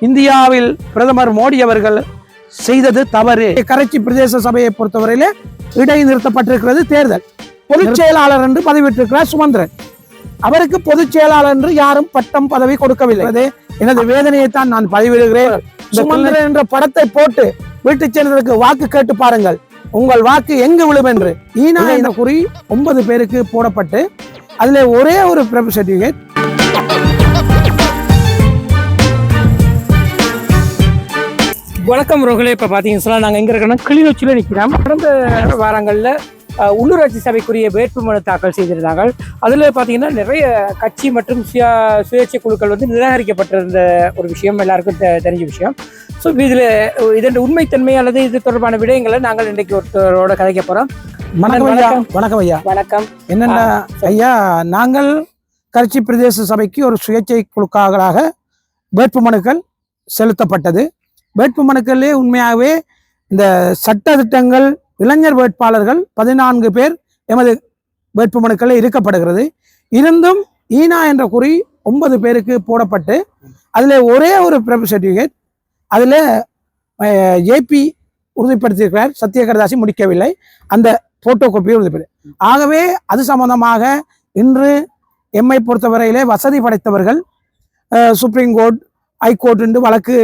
இந்தியாவில் பிரதமர் மோடி அவர்கள் செய்தது தவறு. கரைச்சி பிரதேச சபையை பொறுத்தவரையிலே இடைநிறுத்தப்பட்டிருக்கிறது தேர்தல். பொதுச் செயலாளர் என்று பதவியிட்டிருக்கிறார் சுமந்திரன். அவருக்கு பொதுச் செயலாளர் என்று யாரும் பட்டம் பதவி கொடுக்கவில்லை. அது எனது வேதனையை தான் நான் பதிவிடுகிறேன். சுமந்திரன் என்ற படத்தை போட்டு வீட்டுச் சேர்ந்ததற்கு வாக்கு கேட்டு பாருங்கள். உங்கள் வாக்கு எங்கு விழும் என்று. ஈனா என்ற குறி ஒன்பது பேருக்கு போடப்பட்டு அதுல ஒரே ஒரு பிறப்பு வணக்கம் ரோகலே இப்போ பார்த்தீங்கன்னு சொன்னால் நாங்கள் எங்கே இருக்கோம்னா கிளிநொச்சியில் நிற்கிறோம் கடந்த வாரங்களில் உள்ளூராட்சி சபைக்குரிய வேட்புமனு தாக்கல் செய்திருந்தாங்க அதில் பார்த்தீங்கன்னா நிறைய கட்சி மற்றும் சுய சுயேட்சை குழுக்கள் வந்து நிராகரிக்கப்பட்டிருந்த ஒரு விஷயம் எல்லாருக்கும் தெ- தெரிஞ்ச விஷயம். ஸோ இதில் இதன் உண்மைத்தன்மை அல்லது இது தொடர்பான விடயங்களை நாங்கள் இன்றைக்கு ஒருத்தரோட கதைக்க போகிறோம் வணக்கம் ஐயா. வணக்கம். ஐயா. வணக்கம். என்னென்ன ஐயா நாங்கள் கரைச்சி பிரதேச சபைக்கு ஒரு சுயேட்சை குழுக்களாக வேட்புமனுக்கள் செலுத்தப்பட்டது. வேட்புமனுக்களே உண்மையாகவே இந்த சட்ட திட்டங்கள் இளைஞர் வேட்பாளர்கள் பதினான்கு பேர் எமது வேட்புமனுக்களில் இருக்கப்படுகிறது. இருந்தும் ஈனா என்ற குறி ஒன்பது பேருக்கு போடப்பட்டு அதில் ஒரே ஒரு பிறப்பு சர்டிஃபிகேட் அதில் ஏபி உறுதிப்படுத்தியிருக்கிறார். சத்யகரதாசி முடிக்கவில்லை. அந்த போட்டோ காப்பியை உறுதிப்படு ஆகவே அது சம்பந்தமாக இன்று எம்மை பொறுத்தவரையிலே வசதி படைத்தவர்கள் சுப்ரீம் கோர்ட் ஹைகோர்ட் என்று வழக்கு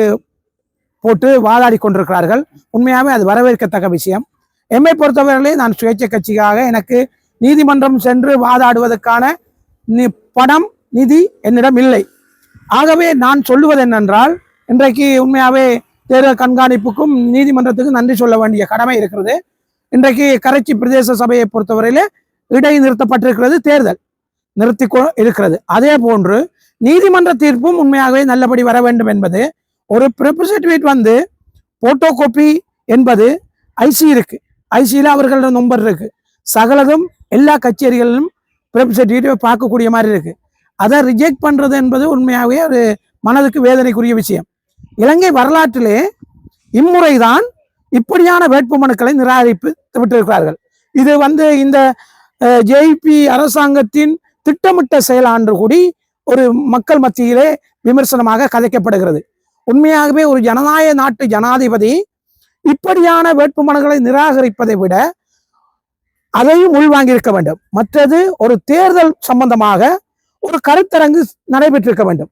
போட்டு வாதாடி கொண்டிருக்கிறார்கள். உண்மையாகவே அது வரவேற்கத்தக்க விஷயம். எம்மை பொறுத்தவரையிலே நான் சுயேட்சை கட்சிக்காக எனக்கு நீதிமன்றம் சென்று வாதாடுவதற்கான நி- பணம் நிதி என்னிடம் இல்லை. ஆகவே நான் சொல்லுவது என்னென்றால் இன்றைக்கு உண்மையாகவே தேர்தல் கண்காணிப்புக்கும் நீதிமன்றத்துக்கும் நன்றி சொல்ல வேண்டிய கடமை இருக்கிறது. இன்றைக்கு கரைச்சி பிரதேச சபையை பொறுத்தவரையிலே இடைநிறுத்தப்பட்டிருக்கிறது தேர்தல். நிறுத்தி இருக்கிறது. அதே போன்று நீதிமன்ற தீர்ப்பும் உண்மையாகவே நல்லபடி வர வேண்டும் என்பது ஒரு ரெப்ரசன்டேட்டிவ் வந்து போட்டோ காப்பி என்பது ஐசி இருக்கு. ஐசியில் அவர்களோட நம்பர் இருக்கு. சகலதும் எல்லா கச்சேரிகளிலும் ரெப்ரசன்டேட்டிவ் பார்க்கக்கூடிய மாதிரி இருக்கு. அதை ரிஜெக்ட் பண்ணுறது என்பது உண்மையாகவே ஒரு மனதுக்கு வேதனைக்குரிய விஷயம். இலங்கை வரலாற்றிலே இம்முறை தான் இப்படியான வேட்புமனுக்களை நிராகரிப்பு விட்டிருக்கிறார்கள் இது வந்து இந்த ஜேபி அரசாங்கத்தின் திட்டமிட்ட செயலாண்டு கூடி ஒரு மக்கள் மத்தியிலே விமர்சனமாக கதைக்கப்படுகிறது. உண்மையாகவே ஒரு ஜனநாயக நாட்டு ஜனாதிபதி இப்படியான வேட்புமனுக்களை நிராகரிப்பதை விட அதையும் உள்வாங்கியிருக்க வேண்டும். மற்றது ஒரு தேர்தல் சம்பந்தமாக ஒரு கருத்தரங்கு நடைபெற்றிருக்க வேண்டும்.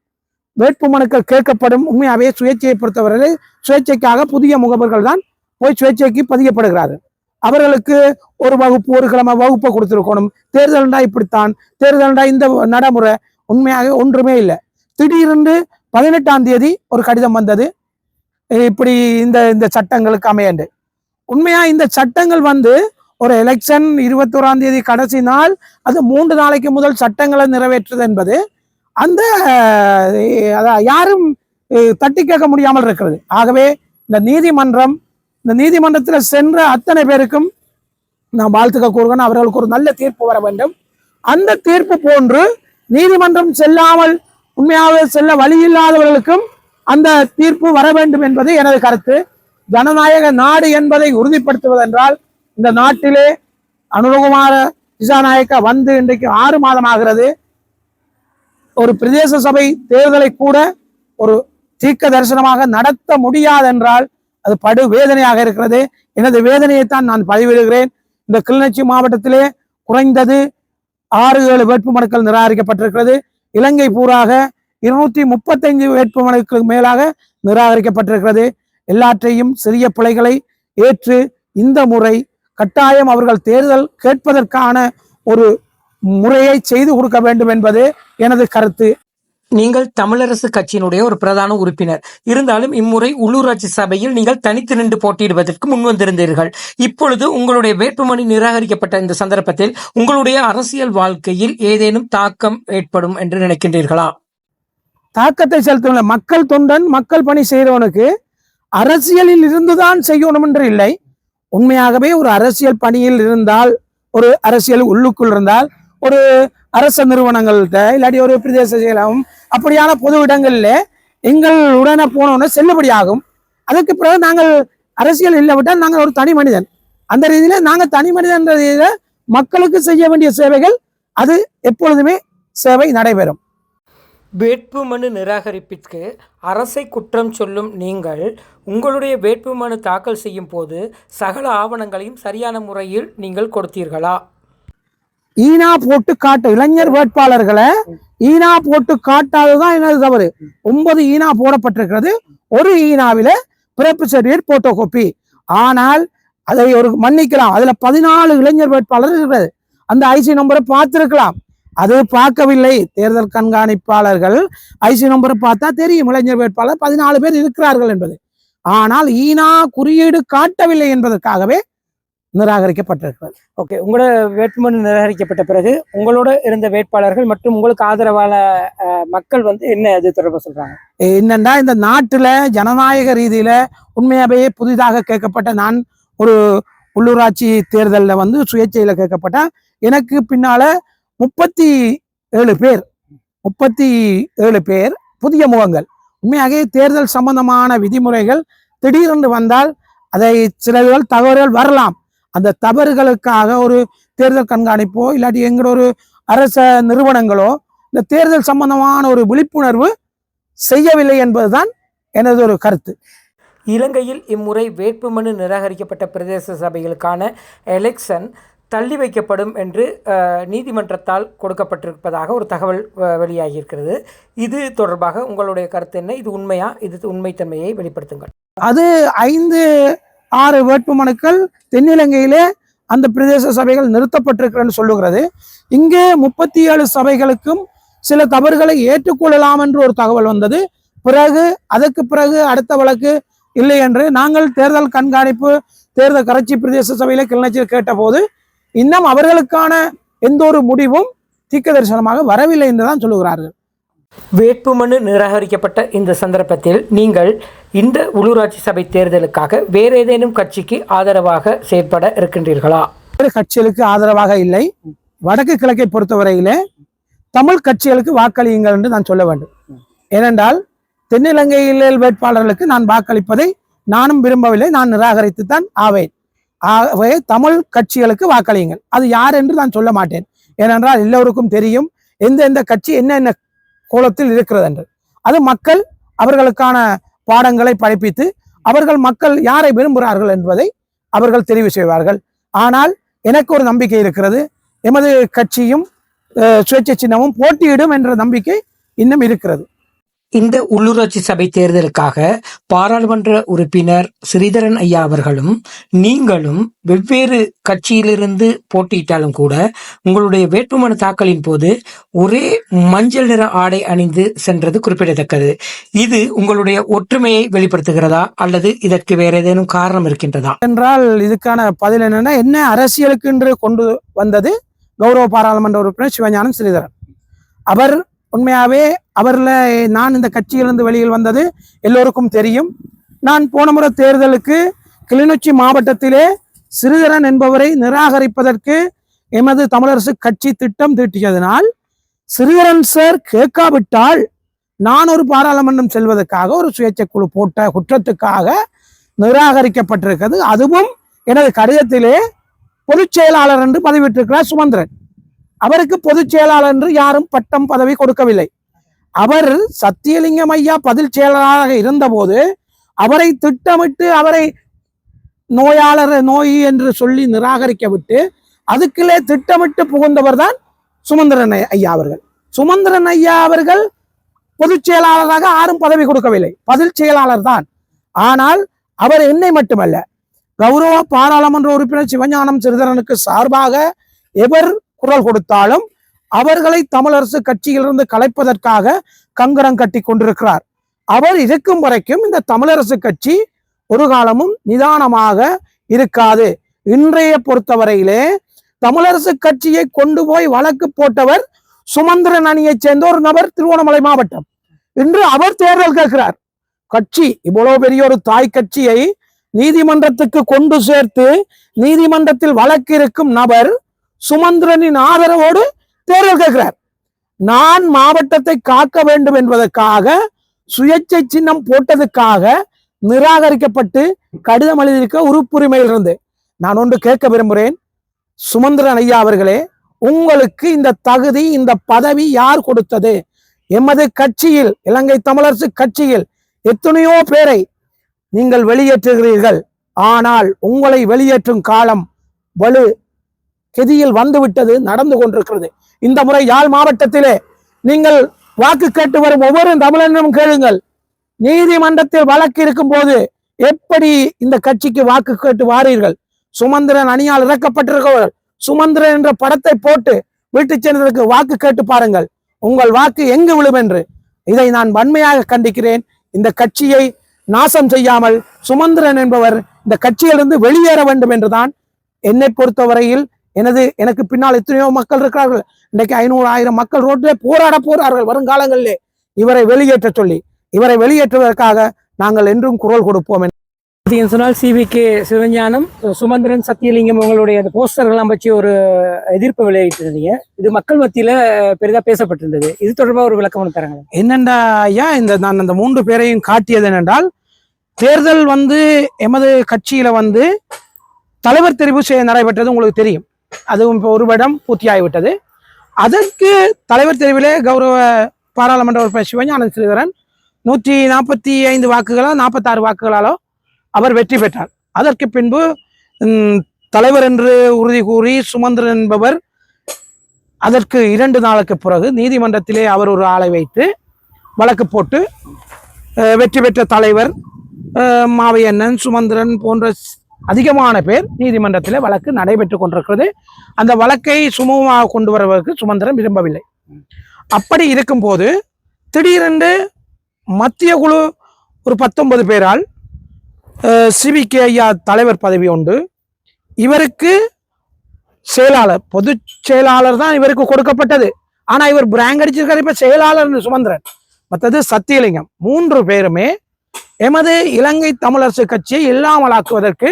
வேட்புமனுக்கள் கேட்கப்படும். உண்மையாகவே சுயேட்சையை பொறுத்தவரை சுயேட்சைக்காக புதிய முகவர்கள் தான் போய் சுயேட்சைக்கு பதியப்படுகிறார்கள். அவர்களுக்கு ஒரு வகுப்பு ஒரு கிழமை வகுப்பை கொடுத்துருக்கணும். தேர்தல்டா இப்படித்தான். தேர்தல்டா இந்த நடைமுறை. உண்மையாக ஒன்றுமே இல்லை. திடீரென்று பதினெட்டாம் தேதி ஒரு கடிதம் வந்தது. இப்படி இந்த இந்த சட்டங்களுக்கு அமையண்டு. உண்மையா இந்த சட்டங்கள் வந்து ஒரு எலெக்ஷன் இருபத்தோராம் தேதி கடைசி நாள் அது மூன்று நாளைக்கு முதல் சட்டங்களை நிறைவேற்றுது என்பது அந்த யாரும் தட்டி கேட்க முடியாமல் இருக்கிறது. ஆகவே இந்த நீதிமன்றம் இந்த நீதிமன்றத்தில் சென்ற அத்தனை பேருக்கும் நான் வாழ்த்துக்க கூறுகிறேன் அவர்களுக்கு ஒரு நல்ல தீர்ப்பு வர வேண்டும். அந்த தீர்ப்பு போன்று நீதிமன்றம் செல்லாமல் உண்மையாகவே செல்ல வழியில்லாதவர்களுக்கும் அந்த தீர்ப்பு வர வேண்டும் என்பது எனது கருத்து. ஜனநாயக நாடு என்பதை உறுதிப்படுத்துவதென்றால் இந்த நாட்டிலே அனுரகுமார திசாநாயக்க வந்து இன்றைக்கு ஆறு மாதம் ஆகிறது ஒரு பிரதேச சபை தேர்தலை கூட ஒரு தீர்க்க தரிசனமாக நடத்த முடியாதென்றால் அது படு வேதனையாக இருக்கிறது. எனது வேதனையைத்தான் நான் பதிவிடுகிறேன். இந்த கிளிநொச்சி மாவட்டத்திலே குறைந்தது ஆறு ஏழு வேட்புமனுக்கள் நிராகரிக்கப்பட்டிருக்கிறது. இலங்கை பூராக இருநூத்தி முப்பத்தைந்து வேட்புமனுக்கு மேலாக நிராகரிக்கப்பட்டிருக்கிறது. எல்லாற்றையும் சிறிய பிழைகளை ஏற்று இந்த முறை கட்டாயம் அவர்கள் தேர்தல் கேட்பதற்கான ஒரு முறையை செய்து கொடுக்க வேண்டும் என்பது எனது கருத்து. நீங்கள் தமிழரசு கட்சியினுடைய ஒரு பிரதான உறுப்பினர். இருந்தாலும் இம்முறை உள்ளூராட்சி சபையில் நீங்கள் தனித்து நின்று போட்டியிடுவதற்கு முன்வந்திருந்தீர்கள் இப்பொழுது உங்களுடைய வேட்புமனு நிராகரிக்கப்பட்ட இந்த சந்தர்ப்பத்தில் உங்களுடைய அரசியல் வாழ்க்கையில் ஏதேனும் தாக்கம் ஏற்படும் என்று நினைக்கின்றீர்களா? தாக்கத்தை செலுத்தும் மக்கள் தொண்டன் மக்கள் பணி செய்தவனுக்கு அரசியலில் இருந்துதான் செய்யணும் என்று இல்லை. உண்மையாகவே ஒரு அரசியல் பணியில் இருந்தால் ஒரு அரசியல் உள்ளுக்குள் இருந்தால் ஒரு அரச நிறுவனங்கள்கிட்ட இல்லாட்டி ஒரு பிரதேச செயலகம் அப்படியான பொது இடங்களில் எங்கள் உடனே போனோன்னு செல்லுபடியாகும் அதுக்கு பிறகு நாங்கள் அரசியல் இல்லை விட்டால் நாங்கள் ஒரு தனி மனிதன். அந்த ரீதியில் நாங்கள் தனி மனிதன் ரீதியில் மக்களுக்கு செய்ய வேண்டிய சேவைகள் அது எப்பொழுதுமே சேவை நடைபெறும். வேட்புமனு நிராகரிப்பிற்கு அரசை குற்றம் சொல்லும் நீங்கள் உங்களுடைய வேட்புமனு தாக்கல் செய்யும் போது சகல ஆவணங்களையும் சரியான முறையில் நீங்கள் கொடுத்தீர்களா? ஈனா போட்டு காட்டு இளைஞர் வேட்பாளர்களை ஈனா போட்டு காட்டாததுதான் எனது தவறு? ஒன்பது ஈனா போடப்பட்டிருக்கிறது. ஒரு ஈனாவில பிறப்பு சர்டிஃபிகேட் போட்டோ காப்பி ஆனால் அதை ஒரு மன்னிக்கலாம். அதுல பதினாலு இளைஞர் வேட்பாளர் இருக்கிறது. அந்த ஐசி நம்பரை பார்த்திருக்கலாம். அது பார்க்கவில்லை. தேர்தல் கண்காணிப்பாளர்கள் ஐசி நம்பரை பார்த்தா தெரியும். இளைஞர் வேட்பாளர் பதினாலு பேர் இருக்கிறார்கள் என்பது. ஆனால் ஈனா குறியீடு காட்டவில்லை என்பதற்காகவே நிராகரிக்கப்பட்டிருக்கிறது. ஓகே உங்களோட வேட்புமனு நிராகரிக்கப்பட்ட பிறகு உங்களோட இருந்த வேட்பாளர்கள் மற்றும் உங்களுக்கு ஆதரவான மக்கள் வந்து என்ன இது தொடர்பு சொல்றாங்க? என்னன்னா இந்த நாட்டுல ஜனநாயக ரீதியில உண்மையாகவே புதிதாக கேட்கப்பட்ட நான் ஒரு உள்ளூராட்சி தேர்தலில் வந்து சுயேட்சையில் கேட்கப்பட்ட எனக்கு பின்னால முப்பத்தி ஏழு பேர் முப்பத்தி ஏழு பேர் புதிய முகங்கள். உண்மையாகவே தேர்தல் சம்பந்தமான விதிமுறைகள் திடீரென்று வந்தால் அதை சிலர்கள் தகவல்கள் வரலாம். அந்த தவறுகளுக்காக ஒரு தேர்தல் கண்காணிப்போ இல்லாட்டி எங்களோட ஒரு அரச நிறுவனங்களோ இந்த தேர்தல் சம்பந்தமான ஒரு விழிப்புணர்வு செய்யவில்லை என்பதுதான் எனது ஒரு கருத்து. இலங்கையில் இம்முறை வேட்புமனு நிராகரிக்கப்பட்ட பிரதேச சபைகளுக்கான எலெக்ஷன் தள்ளி வைக்கப்படும் என்று நீதிமன்றத்தால் கொடுக்கப்பட்டிருப்பதாக ஒரு தகவல் வெளியாகியிருக்கிறது. இது தொடர்பாக உங்களுடைய கருத்து என்ன? இது உண்மையா? இது உண்மைத்தன்மையை வெளிப்படுத்துங்கள். அது ஐந்து ஆறு வேட்புமனுக்கள் தென்னிலங்கையிலே அந்த பிரதேச சபைகள் நிறுத்தப்பட்டிருக்கிறன்னு சொல்லுகிறது. இங்கே முப்பத்தி ஏழு சபைகளுக்கும் சில தவறுகளை ஏற்றுக்கொள்ளலாம் என்று ஒரு தகவல் வந்தது. பிறகு அதற்கு பிறகு அடுத்த வழக்கு இல்லை என்று நாங்கள் தேர்தல் கண்காணிப்பு தேர்தல் கரைச்சி பிரதேச சபையில கிளிநொச்சியில் கேட்டபோது இன்னும் அவர்களுக்கான எந்த ஒரு முடிவும் தீக்க தரிசனமாக வரவில்லை என்றுதான் சொல்லுகிறார்கள். வேட்புமனு நிராகரிக்கப்பட்ட இந்த சந்தர்ப்பத்தில் நீங்கள் இந்த உள்ளூராட்சி சபை தேர்தலுக்காக வேறு ஏதேனும் கட்சிக்கு ஆதரவாக செயற்பட இருக்கின்றீர்களா? வேறு கட்சிகளுக்கு ஆதரவாக இல்லை. வடக்கு கிழக்கை பொறுத்தவரையிலே தமிழ் கட்சிகளுக்கு வாக்களியுங்கள் என்று நான் சொல்ல வேண்டும். ஏனென்றால் தென்னிலங்கையில் வேட்பாளர்களுக்கு நான் வாக்களிப்பதை நானும் விரும்பவில்லை. நான் நிராகரித்துத்தான் ஆவேன். ஆகவே தமிழ் கட்சிகளுக்கு வாக்களியுங்கள். அது யார் என்று நான் சொல்ல மாட்டேன். ஏனென்றால் எல்லோருக்கும் தெரியும். எந்த எந்த கட்சி என்னென்ன கோலத்தில் இருக்கிறது என்று. அது மக்கள் அவர்களுக்கான பாடங்களை படிப்பித்து அவர்கள் மக்கள் யாரை விரும்புகிறார்கள் என்பதை அவர்கள் தெரிவு செய்வார்கள். ஆனால் எனக்கு ஒரு நம்பிக்கை இருக்கிறது. எமது கட்சியும் சுயேட்சை சின்னமும் போட்டியிடும் என்ற நம்பிக்கை இன்னும் இருக்கிறது. இந்த உள்ளூராட்சி சபை தேர்தலுக்காக பாராளுமன்ற உறுப்பினர் ஸ்ரீதரன் ஐயா அவர்களும் நீங்களும் வெவ்வேறு கட்சியிலிருந்து போட்டியிட்டாலும் கூட உங்களுடைய வேட்புமனு தாக்கலின் போது ஒரே மஞ்சள் நிற ஆடை அணிந்து சென்றது குறிப்பிடத்தக்கது. இது உங்களுடைய ஒற்றுமையை வெளிப்படுத்துகிறதா? அல்லது இதற்கு வேற ஏதேனும் காரணம் இருக்கின்றதா? என்றால் இதுக்கான பதில் என்னன்னா என்ன அரசியலுக்கு என்று கொண்டு வந்தது கௌரவ பாராளுமன்ற உறுப்பினர் சிவஞானம் ஸ்ரீதரன். அவர் உண்மையாகவே அவரில் நான் இந்த கட்சியிலிருந்து வெளியில் வந்தது எல்லோருக்கும் தெரியும். நான் போன முறை தேர்தலுக்கு கிளிநொச்சி மாவட்டத்திலே சிறுதரன் என்பவரை நிராகரிப்பதற்கு எமது தமிழரசு கட்சி திட்டம் தீட்டியதனால் சிறுதரன் சார் கேட்காவிட்டால் நான் ஒரு பாராளுமன்றம் செல்வதற்காக ஒரு சுயேட்சை குழு போட்ட குற்றத்துக்காக நிராகரிக்கப்பட்டிருக்கிறது. அதுவும் எனது கடிதத்திலே பொதுச் செயலாளர் என்று பதிவிட்டிருக்கிறார் சுமந்திரன். அவருக்கு பொதுச் செயலாளர் என்று யாரும் பட்டம் பதவி கொடுக்கவில்லை. அவர் சத்தியலிங்கம் ஐயா பதில் செயலாளராக இருந்தபோது அவரை திட்டமிட்டு அவரை நோயாளர் நோய் என்று சொல்லி நிராகரிக்க விட்டு அதுக்குள்ளே திட்டமிட்டு புகுந்தவர் தான் சுமந்திரன் ஐயா அவர்கள். சுமந்திரன் ஐயா அவர்கள் பொதுச் செயலாளராக யாரும் பதவி கொடுக்கவில்லை. பதில் செயலாளர் தான். ஆனால் அவர் என்னை மட்டுமல்ல. கௌரவ பாராளுமன்ற உறுப்பினர் சிவஞானம் சிறிதரனுக்கு சார்பாக எவர் குரல் கொடுத்தாலும் அவர்களை தமிழரசு கட்சியிலிருந்து கலைப்பதற்காக கங்கரம் கட்டி கொண்டிருக்கிறார். அவர் இருக்கும் வரைக்கும் இந்த தமிழரசு கட்சி ஒரு காலமும் நிதானமாக இருக்காது. இன்றைய பொறுத்தவரையிலே தமிழரசு கட்சியை கொண்டு போய் வழக்கு போட்டவர் சுமந்திரன் அணியைச் சேர்ந்த ஒரு நபர் திருவண்ணாமலை மாவட்டம். இன்று அவர் தேர்தல் கேட்கிறார். கட்சி இவ்வளவு பெரிய ஒரு தாய் கட்சியை நீதிமன்றத்துக்கு கொண்டு சேர்த்து நீதிமன்றத்தில் வழக்கு இருக்கும் நபர் சுமந்திரனின் ஆதரவோடு தேர்தல் கேட்கிறார். நான் மாவட்டத்தை காக்க வேண்டும் என்பதற்காக சுயேட்சை சின்னம் போட்டதுக்காக நிராகரிக்கப்பட்டு கடிதம் எழுதியிருக்க உறுப்புரிமையில் இருந்து நான் ஒன்று கேட்க விரும்புகிறேன். சுமந்திரன் ஐயா அவர்களே உங்களுக்கு இந்த தகுதி இந்த பதவி யார் கொடுத்தது? எமது கட்சியில் இலங்கை தமிழரசு கட்சியில் எத்தனையோ பேரை நீங்கள் வெளியேற்றுகிறீர்கள். ஆனால் உங்களை வெளியேற்றும் காலம் வலு கெதியில் வந்துவிட்டது நடந்து கொண்டிருக்கிறது. இந்த முறை யாழ் மாவட்டத்திலே நீங்கள் வாக்கு கேட்டு வரும் ஒவ்வொரு தமிழனும் கேளுங்கள். நீதிமன்றத்தில் வழக்கு இருக்கும் போது எப்படி இந்த கட்சிக்கு வாக்கு கேட்டு வாரீர்கள்? சுமந்திரன் அணியால் இறக்கப்பட்டிருக்கிறவர்கள் சுமந்திரன் என்ற படத்தை போட்டு வீட்டு சென்றதற்கு வாக்கு கேட்டு பாருங்கள். உங்கள் வாக்கு எங்கு விழும் என்று. இதை நான் வன்மையாக கண்டிக்கிறேன். இந்த கட்சியை நாசம் செய்யாமல் சுமந்திரன் என்பவர் இந்த கட்சியிலிருந்து வெளியேற வேண்டும் என்றுதான் என்னை பொறுத்தவரையில் எனது எனக்கு பின்னால் எத்தனையோ மக்கள் இருக்கிறார்கள். இன்னைக்கு ஐநூறு ஆயிரம் மக்கள் ரோட்டிலே போராட போறார்கள் வருங்காலங்களிலே. இவரை வெளியேற்ற சொல்லி இவரை வெளியேற்றுவதற்காக நாங்கள் என்றும் குரல் கொடுப்போம் பார்த்தீங்கன்னு சொன்னால் சிவிகே சிவஞானம் சுமந்திரன் சத்தியலிங்கம் உங்களுடைய அந்த போஸ்டர்கள்லாம் வச்சு ஒரு எதிர்ப்பு விளைவிட்டிருந்தீங்க இது மக்கள் மத்தியில பெரிதா பேசப்பட்டிருந்தது. இது தொடர்பா ஒரு விளக்கம் தராங்க என்னண்டா ஐயா இந்த நான் அந்த மூன்று பேரையும் காட்டியது என்னென்றால் தேர்தல் வந்து எமது கட்சியில வந்து தலைவர் தெரிவு செய்ய நடைபெற்றது உங்களுக்கு தெரியும். அதுவும் இப்போ ஒரு வருடம் பூர்த்தியாகிவிட்டது. அதற்கு தலைவர் தெரிவிலே கௌரவ பாராளுமன்ற உறுப்பினர் சிவஞானந்த் ஸ்ரீதரன் நூற்றி நாற்பத்தி ஐந்து வாக்குகளோ நாற்பத்தாறு வாக்குகளாலோ அவர் வெற்றி பெற்றார். அதற்கு பின்பு தலைவர் என்று உறுதி கூறி சுமந்திரன் என்பவர் அதற்கு இரண்டு நாளுக்கு பிறகு நீதிமன்றத்திலே அவர் ஒரு ஆளை வைத்து வழக்கு போட்டு வெற்றி பெற்ற தலைவர் மாவையண்ணன் சுமந்திரன் போன்ற அதிகமான பேர் நீதிமன்றத்தில் வழக்கு நடைபெற்று கொண்டிருக்கிறது. அந்த வழக்கை சுமூகமாக கொண்டு வருவதற்கு சுமந்திரம் விரும்பவில்லை. அப்படி இருக்கும்போது திடீரென்று மத்திய குழு ஒரு பத்தொன்பது பேரால் சிபிகே ஐயா தலைவர் பதவி உண்டு. இவருக்கு செயலாளர் பொது செயலாளர் தான் இவருக்கு கொடுக்கப்பட்டது. ஆனால் இவர் பிராங்க் அடிச்சிருக்காரு இப்போ செயலாளர் சுமந்திரன். மற்றது சத்தியலிங்கம். மூன்று பேருமே எமது இலங்கை தமிழரசு கட்சியை இல்லாமலாக்குவதற்கு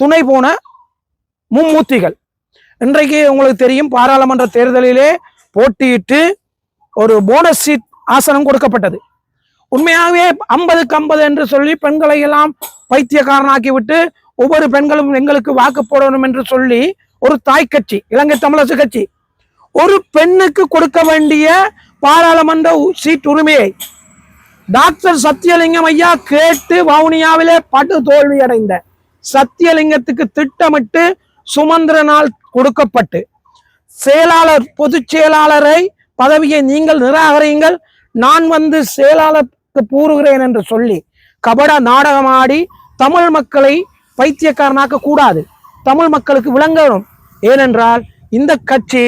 துணை போன மும்மூர்த்திகள். இன்றைக்கு உங்களுக்கு தெரியும் பாராளுமன்ற தேர்தலிலே போட்டியிட்டு ஒரு போனஸ் சீட் ஆசனம் கொடுக்கப்பட்டது. உண்மையாகவே ஐம்பதுக்கு ஐம்பது என்று சொல்லி பெண்களை எல்லாம் பைத்தியக்காரனாக்கி விட்டு ஒவ்வொரு பெண்களும் எங்களுக்கு வாக்கு போடணும் என்று சொல்லி ஒரு தாய் கட்சி இலங்கை தமிழரசு கட்சி ஒரு பெண்ணுக்கு கொடுக்க வேண்டிய பாராளுமன்ற உ- சீட் உரிமையை டாக்டர் சத்தியலிங்கம் ஐயா கேட்டு வவுனியாவிலே படு தோல்வி அடைந்த சத்தியலிங்கத்துக்கு திட்டமிட்டு சுமந்திரனால் கொடுக்கப்பட்டு செயலாளர் பொதுச் செயலாளரை பதவியை நீங்கள் நிராகரியுங்கள். நான் வந்து செயலாளருக்கு கூறுகிறேன் என்று சொல்லி கபட நாடகமாடி தமிழ் மக்களை பைத்தியக்காரனாக்க கூடாது. தமிழ் மக்களுக்கு விளங்கணும். ஏனென்றால் இந்த கட்சி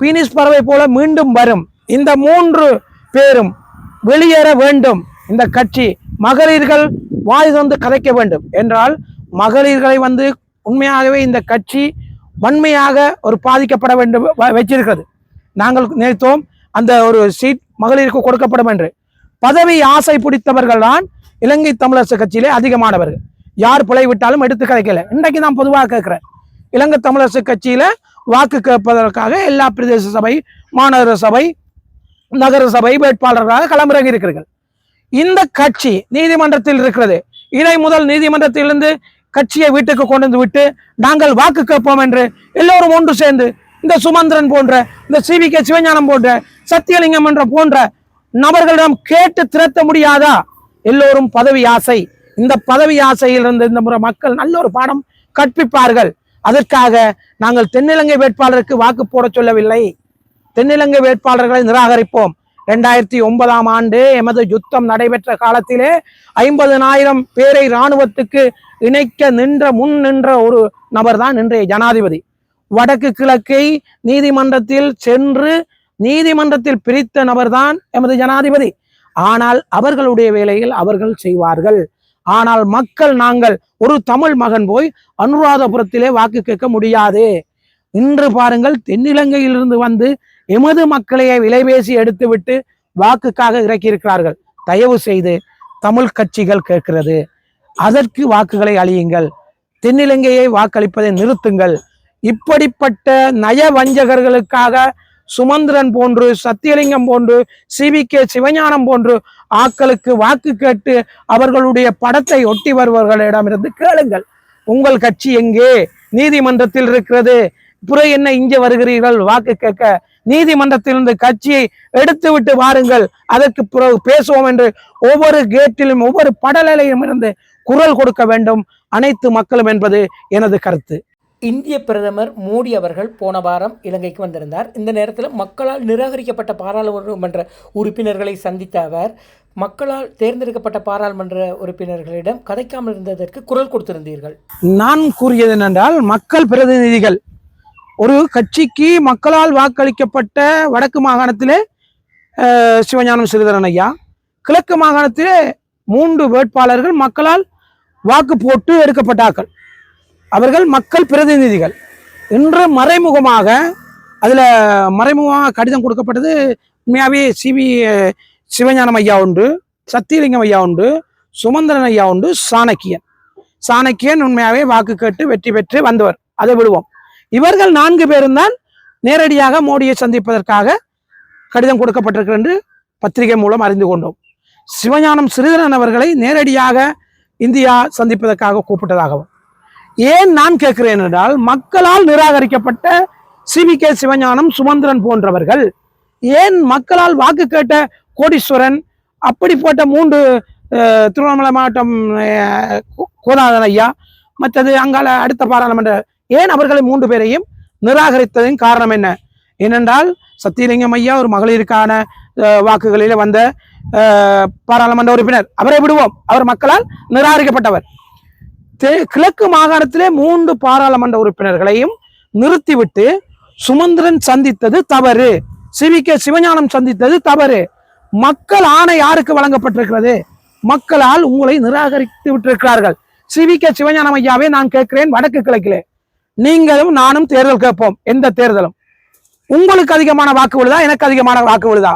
பீனிஸ் பறவை போல மீண்டும் வரும். இந்த மூன்று பேரும் வெளியேற வேண்டும். இந்த கட்சி மகளிர்கள் வாய் வந்து கதைக்க வேண்டும். என்றால் மகளிர்களை வந்து உண்மையாகவே இந்த கட்சி வன்மையாக ஒரு பாதிக்கப்பட வேண்டும் வ- வச்சிருக்கிறது. நாங்கள் நினைத்தோம் அந்த ஒரு சீட் மகளிருக்கு கொடுக்கப்படும் என்று. பதவி ஆசை பிடித்தவர்கள் தான் இலங்கை தமிழரசு கட்சியிலே அதிகமானவர்கள். யார் பிழை விட்டாலும் எடுத்து கிடைக்கல இன்றைக்கு நான் பொதுவாக கேட்கிறேன். இலங்கை தமிழரசு கட்சியில வாக்கு கேட்பதற்காக எல்லா பிரதேச சபை மாநகர சபை நகர சபை வேட்பாளர்களாக களமிறங்கி இருக்கிறீர்கள் இந்த கட்சி நீதிமன்றத்தில் இருக்கிறது. இதை முதல் நீதிமன்றத்திலிருந்து கட்சியை வீட்டுக்கு கொண்டு வந்து விட்டு நாங்கள் வாக்கு கேட்போம் என்று எல்லோரும் ஒன்று சேர்ந்து இந்த சுமந்திரன் போன்ற இந்த சிவி கே சிவஞானம் போன்ற சத்தியலிங்கம் என்ற போன்ற நபர்களிடம் கேட்டு திரட்ட முடியாதா? எல்லோரும் பதவி ஆசை. இந்த பதவி ஆசையில் இருந்து இந்த முறை மக்கள் நல்ல ஒரு பாடம் கற்பிப்பார்கள். அதற்காக நாங்கள் தென்னிலங்கை வேட்பாளருக்கு வாக்கு போட சொல்லவில்லை. தென்னிலங்கை வேட்பாளர்களை நிராகரிப்போம். ரெண்டாயிரத்தி ஒன்பதாம் ஆண்டு எமது யுத்தம் நடைபெற்ற காலத்திலே ஐம்பதனாயிரம் பேரை இராணுவத்துக்கு இணைக்க நின்ற முன் நின்ற ஒரு நபர் தான் இன்றைய ஜனாதிபதி. வடக்கு கிழக்கை நீதிமன்றத்தில் சென்று நீதிமன்றத்தில் பிரித்த நபர்தான் எமது ஜனாதிபதி. ஆனால் அவர்களுடைய வேலையில் அவர்கள் செய்வார்கள். ஆனால் மக்கள் நாங்கள் ஒரு தமிழ் மகன் போய் அனுராதபுரத்திலே வாக்கு கேட்க முடியாது. இன்று பாருங்கள் தென்னிலங்கையிலிருந்து வந்து எமது மக்களையே விலைபேசி எடுத்துவிட்டு வாக்குக்காக இறக்கியிருக்கிறார்கள். தயவு செய்து தமிழ் கட்சிகள் கேட்கிறது. அதற்கு வாக்குகளை அழியுங்கள் தென்னிலங்கையை வாக்களிப்பதை நிறுத்துங்கள். இப்படிப்பட்ட நய வஞ்சகர்களுக்காக சுமந்திரன் போன்று சத்தியலிங்கம் போன்று சிவி கே சிவஞானம் போன்று ஆக்களுக்கு வாக்கு கேட்டு அவர்களுடைய படத்தை ஒட்டி வருபவர்களிடமிருந்து கேளுங்கள். உங்கள் கட்சி எங்கே? நீதிமன்றத்தில் இருக்கிறது. புற என்ன இங்கே வருகிறீர்கள்? வாக்கு கேட்க நீதிமன்றத்திலிருந்து கட்சியை எடுத்து விட்டு வாருங்கள். அதற்கு பிறகு பேசுவோம் என்று ஒவ்வொரு கேட்டிலும் ஒவ்வொரு படலையிலும் இருந்து குரல் கொடுக்க வேண்டும். அனைத்து மக்களும் என்பது எனது கருத்து. இந்திய பிரதமர் மோடி அவர்கள் போன வாரம் இலங்கைக்கு வந்திருந்தார். இந்த நேரத்தில் மக்களால் நிராகரிக்கப்பட்ட பாராளுமன்ற உறுப்பினர்களை சந்தித்த அவர் மக்களால் தேர்ந்தெடுக்கப்பட்ட பாராளுமன்ற உறுப்பினர்களிடம் கதைக்காமல் இருந்ததற்கு குரல் கொடுத்திருந்தீர்கள். நான் கூறியது என்னென்றால் மக்கள் பிரதிநிதிகள் ஒரு கட்சிக்கு மக்களால் வாக்களிக்கப்பட்ட வடக்கு மாகாணத்திலே சிவஞானம் சிறிதரன் ஐயா. கிழக்கு மாகாணத்திலே மூன்று வேட்பாளர்கள் மக்களால் வாக்கு போட்டு எடுக்கப்பட்டார்கள். அவர்கள் மக்கள் பிரதிநிதிகள். இன்று மறைமுகமாக அதில் மறைமுகமாக கடிதம் கொடுக்கப்பட்டது உண்மையாகவே சிவி சிவஞானம் ஐயா உண்டு சத்தியலிங்கம் ஐயா உண்டு சுமந்திரன் ஐயா உண்டு சாணக்கியன். சாணக்கியன் உண்மையாகவே வாக்கு கேட்டு வெற்றி பெற்று வந்தவர். அதை விடுவோம். இவர்கள் நான்கு பேரும் தான் நேரடியாக மோடியை சந்திப்பதற்காக கடிதம் கொடுக்கப்பட்டிருக்கிறது என்று பத்திரிகை மூலம் அறிந்து கொண்டோம். சிவஞானம் சிறிதரன் அவர்களை நேரடியாக இந்தியா சந்திப்பதற்காக கூப்பிட்டதாகவும். ஏன் நான் கேட்கிறேன் என்றால் மக்களால் நிராகரிக்கப்பட்ட சிவி கே சிவஞானம் சுமந்திரன் போன்றவர்கள் ஏன் மக்களால் வாக்கு கேட்ட கோடீஸ்வரன் அப்படிப்பட்ட மூன்று திருவண்ணாமலை மாவட்டம் கோதாதன் ஐயா மற்றது அங்கால அடுத்த பாராளுமன்ற ஏன் அவர்களை மூன்று பேரையும் நிராகரித்ததின் காரணம் என்ன? ஏனென்றால் சத்தியலிங்கம் ஐயா ஒரு மகளிருக்கான வாக்குகளில் வந்த பாராளுமன்ற உறுப்பினர். அவரை விடுவோம். அவர் மக்களால் நிராகரிக்கப்பட்டவர். கிழக்கு மாகாணத்திலே மூன்று பாராளுமன்ற உறுப்பினர்களையும் நிறுத்திவிட்டு சுமந்திரன் சந்தித்தது தவறு. சிவி கே. சிவஞானம் சந்தித்தது தவறு. மக்கள் ஆணை யாருக்கு வழங்கப்பட்டிருக்கிறது? மக்களால் உங்களை நிராகரித்து விட்டிருக்கிறார்கள். சிவி கே. சிவஞானம் ஐயாவே நான் கேட்கிறேன் வடக்கு கிழக்கிலே. நீங்களும் நானும் தேர்தல் கேட்போம். எந்த தேர்தலும். உங்களுக்கு அதிகமான வாக்கு விழுதா? எனக்கு அதிகமான வாக்கு விழுதா?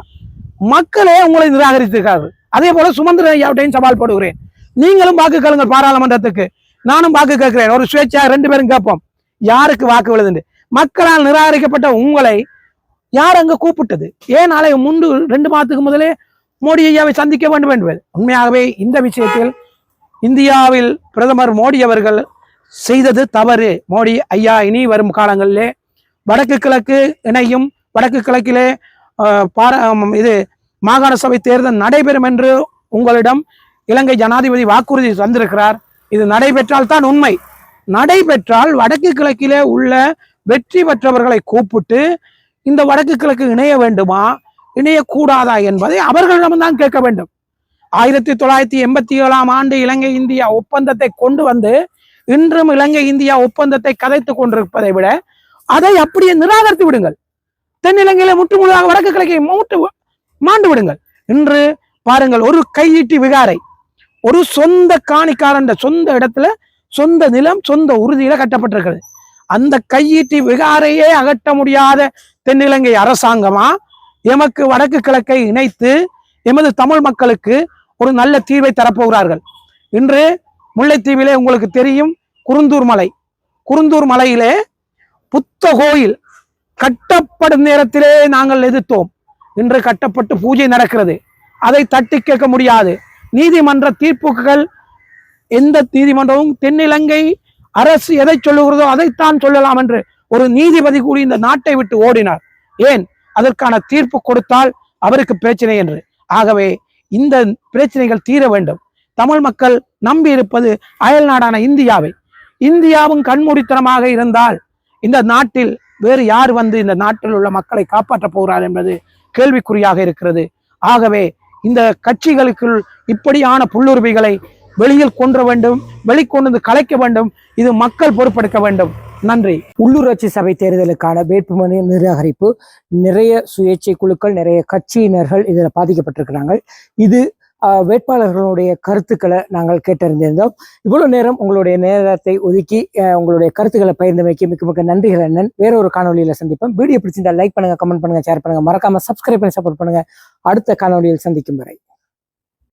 மக்களே உங்களை நிராகரித்திருக்காரு அதே போல சுமந்திர ஐயாவிட்டையும் சவால் போடுகிறேன். நீங்களும் வாக்கு கேளுங்கள் பாராளுமன்றத்துக்கு. நானும் வாக்கு கேட்கிறேன். ஒரு சுயேட்சா ரெண்டு பேரும் கேட்போம். யாருக்கு வாக்கு விழுதுண்டு மக்களால் நிராகரிக்கப்பட்ட உங்களை யார் அங்க கூப்பிட்டது? ஏன் நாளை முன்பு ரெண்டு மாதத்துக்கு முதலே மோடி ஐயாவை சந்திக்க வேண்டும் என்பது? உண்மையாகவே இந்த விஷயத்தில் இந்தியாவில் பிரதமர் மோடி அவர்கள் செய்தது தவறு. மோடி ஐயா இனி வரும் காலங்களிலே வடக்கு கிழக்கு இணையும் வடக்கு கிழக்கிலே பார இது மாகாண சபை தேர்தல் நடைபெறும் என்று உங்களிடம் இலங்கை ஜனாதிபதி வாக்குறுதி தந்திருக்கிறார். இது நடைபெற்றால் தான் உண்மை. நடைபெற்றால் வடக்கு கிழக்கிலே உள்ள வெற்றி பெற்றவர்களை கூப்பிட்டு இந்த வடக்கு கிழக்கு இணைய வேண்டுமா இணையக்கூடாதா என்பதை அவர்களிடம்தான் கேட்க வேண்டும். ஆயிரத்தி தொள்ளாயிரத்தி எண்பத்தி ஏழாம் ஆண்டு இலங்கை இந்தியா ஒப்பந்தத்தை கொண்டு வந்து இன்றும் இலங்கை இந்தியா ஒப்பந்தத்தை கதைத்துக் கொண்டிருப்பதை விட அதை அப்படியே நிராகரித்து விடுங்கள். தென்னிலங்கையில முற்றுமுழுதாக வடக்கு கிழக்கை மூட்டு மாண்டு விடுங்கள். இன்று பாருங்கள் ஒரு கையீட்டி விகாரை ஒரு சொந்த காணிக்காரன் சொந்த இடத்துல சொந்த நிலம் சொந்த உறுதியில கட்டப்பட்டிருக்கிறது. அந்த கையீட்டி விகாரையே அகற்ற முடியாத தென்னிலங்கை அரசாங்கமா? எமக்கு வடக்கு கிழக்கை இணைத்து எமது தமிழ் மக்களுக்கு ஒரு நல்ல தீர்வை தரப்போகிறார்கள். இன்று முல்லைத்தீவிலே உங்களுக்கு தெரியும் குருந்தூர் மலை. குருந்தூர் மலையிலே புத்த கோயில் கட்டப்படும் நேரத்திலே நாங்கள் எதிர்த்தோம். இன்று கட்டப்பட்டு பூஜை நடக்கிறது. அதை தட்டி கேட்க முடியாது. நீதிமன்ற தீர்ப்புகள் எந்த நீதிமன்றமும் தென்னிலங்கை அரசு எதை சொல்லுகிறதோ அதைத்தான் சொல்லலாம் என்று ஒரு நீதிபதி கூடி இந்த நாட்டை விட்டு ஓடினார். ஏன்? அதற்கான தீர்ப்பு கொடுத்தால் அவருக்கு பிரச்சனை என்று. ஆகவே இந்த பிரச்சனைகள் தீர வேண்டும். தமிழ் மக்கள் நம்பி இருப்பது அயல் நாடான இந்தியாவை இந்தியாவும் கண்மூடித்தனமாக இருந்தால் இந்த நாட்டில் வேறு யார் வந்து இந்த நாட்டில் உள்ள மக்களை காப்பாற்றப் போகிறார் என்பது கேள்விக்குறியாக இருக்கிறது. ஆகவே இந்த கட்சிகளுக்குள் இப்படியான புல்லுரிமைகளை வெளியில் கொன்ற வேண்டும் வெளிக்கொண்டு வந்து கலைக்க வேண்டும் இது மக்கள் பொறுப்பெடுக்க வேண்டும். நன்றி. உள்ளூராட்சி சபை தேர்தலுக்கான வேட்புமனு நிராகரிப்பு நிறைய சுயேட்சை குழுக்கள் நிறைய கட்சியினர்கள் இதில் பாதிக்கப்பட்டிருக்கிறாங்க இது வேட்பாளர்களுடைய கருத்துக்களை நாங்கள் கேட்டறிந்திருந்தோம். இவ்வளவு நேரம் உங்களுடைய நேரத்தை ஒதுக்கி உங்களுடைய கருத்துக்களை பகிர்ந்தமைக்கு மிக்க மிக்க நன்றிகள் அண்ணன். வேற ஒரு காணொலியில சந்திப்போம். வீடியோ பிடிச்சிருந்தா லைக் பண்ணுங்க கமெண்ட் பண்ணுங்க ஷேர் பண்ணுங்க. மறக்காம சப்ஸ்கிரைப் பண்ணி சப்போர்ட் பண்ணுங்க. அடுத்த காணொலியில் சந்திக்கும் வரை.